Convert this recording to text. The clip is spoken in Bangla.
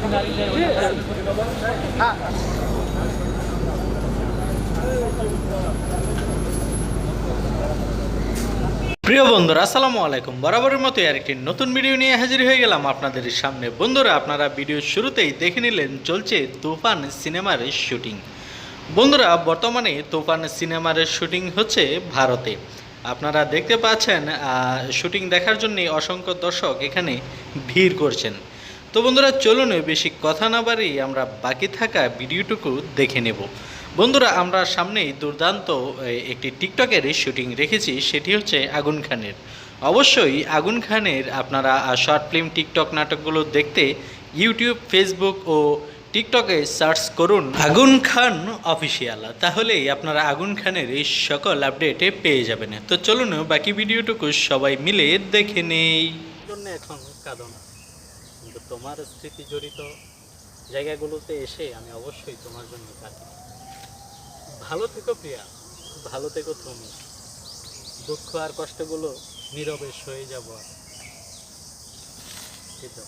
প্রিয় বন্ধুরা, আসসালামু আলাইকুম। বরাবরের মতো আরেকটি নতুন ভিডিও নিয়ে হাজির হয়ে গেলাম আপনাদের সামনে। বন্ধুরা, আপনারা ভিডিওর শুরুতেই দেখে নিলেন, চলছে তুফান সিনেমার শুটিং। বন্ধুরা, বর্তমানে তুফান সিনেমার শুটিং হচ্ছে ভারতে। আপনারা দেখতে পাচ্ছেন শুটিং দেখার জন্য অসংখ্য দর্শক এখানে ভিড় করছেন। তো বন্ধুরা, চলুন বেশি কথা না বাড়িয়ে আমরা বাকি থাকা ভিডিওটুকু দেখে নেব। বন্ধুরা, আমরা সামনেই দুর্দান্ত একটি টিকটকের শুটিং রেখেছি, সেটি হচ্ছে আগুন খানের। অবশ্যই আগুন খানের আপনারা শর্ট ফিল্ম, টিকটক নাটকগুলো দেখতে ইউটিউব, ফেসবুক ও টিকটকে সার্চ করুন আগুন খান অফিসিয়াল তাহলেই আপনারা আগুন খানের এই সকল আপডেটে পেয়ে যাবেন। তো চলুন বাকি ভিডিওটুকু সবাই মিলে দেখে নেই। এখন কাঁদো না। কিন্তু তোমার স্মৃতি জড়িত জায়গাগুলোতে এসে আমি অবশ্যই তোমার জন্য কাটি। ভালো থেকো প্রিয়া, ভালো থেকো তুমি। দুঃখ আর কষ্টগুলো নীরবে সয়ে যাব এই তো।